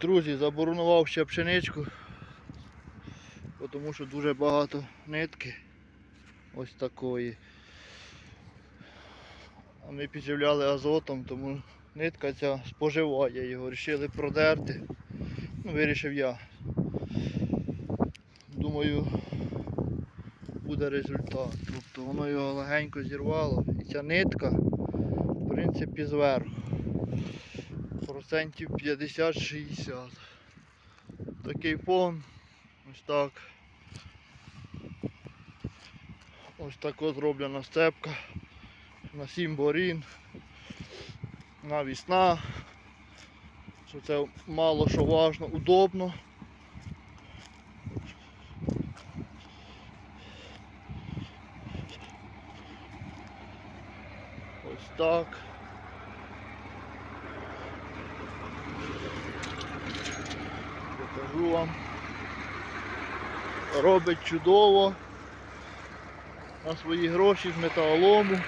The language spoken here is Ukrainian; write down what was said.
Друзі, заборонував ще пшеничку, тому що дуже багато нитки ось такої. А ми підживляли азотом, тому нитка ця споживає його. Рішили продерти. Ну, вирішив я. Думаю, буде результат. Тобто воно його легенько зірвало. І ця нитка, в принципі, зверху. Процентів 50-60. Такий фон. Ось так. Ось так от зроблена степка. На 7 борін. Навісна. Що це мало що важно, удобно. Ось так. Покажу вам. Робить чудово. На свої гроші з металолому.